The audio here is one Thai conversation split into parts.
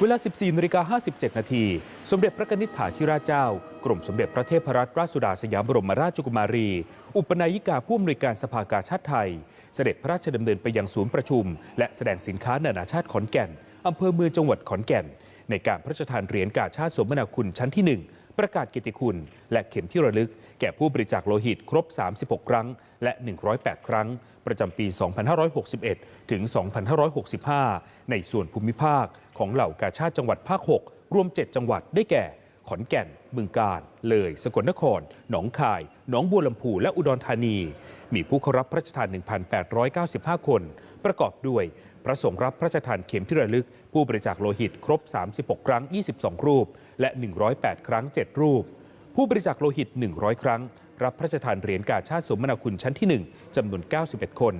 เวลา 14นาฬิกา57 นาที สมเด็จพระนิษฐาธิราชเจ้า กรมสมเด็จพระเทพรัตนราชสุดาสยามบรมราชกุมารี อุปนายิกาผู้อำนวยการสภากาชาติไทย เสด็จพระราชดำเนินไปยังศูนย์ประชุม และแสดงสินค้านานาชาติขอนแก่นอำเภอเมืองจังหวัดขอนแก่น ในการพระราชทานเหรียญกาชาติสมนาคุณชั้นที่ 1ประกาศเกียรติคุณ และเข็มที่ระลึก แก่ผู้บริจาคโลหิตครบ 36 ครั้ง และ 108 ครั้ง ประจำปี 2561 ถึง 2565 ในส่วนภูมิภาคของเหล่ากาชาติจังหวัดภาค 6 รวม 7 จังหวัดได้แก่ ขอนแก่น บึงกาฬ เลย สกลนคร หนองคาย หนองบัวลำพู และอุดรธานี มีผู้เข้ารับพระราชทาน 1,895 คน ประกอบด้วยพระสงฆ์รับพระราชทานเข็มที่ระลึก ผู้บริจาคโลหิตครบ 36 ครั้ง 22 รูป และ 108 ครั้ง 7 รูป ผู้บริจาคโลหิต 100 ครั้ง รับพระราชทานเหรียญกาชาติสมนาคุณชั้นที่ 1จำนวน 91 คน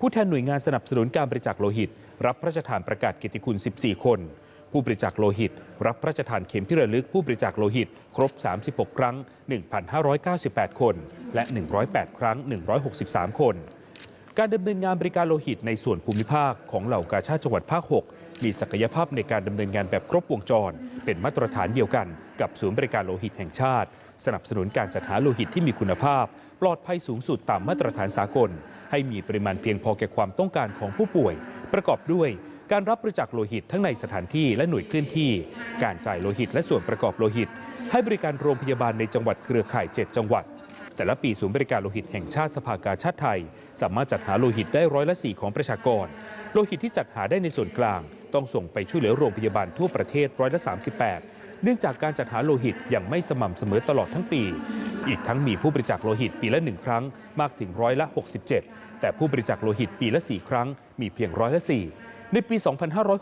ผู้แทนหน่วยงานสนับสนุนการบริจาคโลหิต รับพระราชทานประกาศกิติคุณ 14 คน ผู้บริจาคโลหิต รับพระราชทานเข็มที่ระลึกผู้บริจาคโลหิต ครบ 36 ครั้ง 1,598 คน และ 108 ครั้ง 163 คน การดำเนินงานบริการโลหิตในส่วนภูมิภาคของเหล่ากาชาติจังหวัดภาค 6 มีศักยภาพในการดำเนินงานแบบครบวงจร เป็นมาตรฐานเดียวกันกับศูนย์บริการโลหิตแห่งชาติ สนับสนุนการจัดหาโลหิตที่มีคุณภาพ ปลอดภัยสูงสุดตามมาตรฐานสากล ให้มีปริมาณเพียงพอแก่ความต้องการของผู้ป่วย ประกอบด้วยการรับบริจาคโลหิตทั้งในสถานที่และหน่วยเคลื่อนที่ การจ่ายโลหิตและส่วนประกอบโลหิต ให้บริการโรงพยาบาลในจังหวัดเครือข่าย 7 จังหวัด แต่ละปีศูนย์บริการโลหิตแห่งชาติสภากาชาติไทย สามารถจัดหาโลหิตได้ร้อยละสี่ของประชากร โลหิตที่จัดหาได้ในส่วนกลาง ต้องส่งไปช่วยเหลือโรงพยาบาลทั่วประเทศร้อยละ38 เนื่องจากการจัดหาโลหิตยังไม่สม่ำเสมอตลอดทั้งปี อีกทั้งมีผู้บริจาคโลหิตปีละหนึ่งครั้งมากถึงร้อยละ 67 แต่ผู้บริจาคโลหิตปีละ 4 ครั้ง มีเพียงร้อยละ4ในปี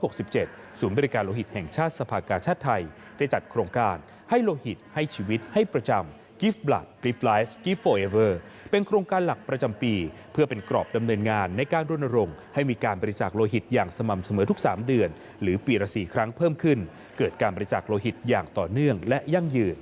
2567 ศูนย์บริการโลหิตแห่งชาติสภากาชาติไทย ได้จัดโครงการให้โลหิตให้ชีวิตให้ประจำ Give Blood Give Life Give Forever เป็นโครงการหลักประจำปี เพื่อเป็นกรอบดำเนินงานในการรณรงค์ให้มีการบริจาคโลหิตอย่างสม่ำเสมอทุก 3 เดือน หรือปีละสี่ครั้งเพิ่มขึ้น เกิดการบริจาคโลหิตอย่างต่อเนื่องและยั่งยืน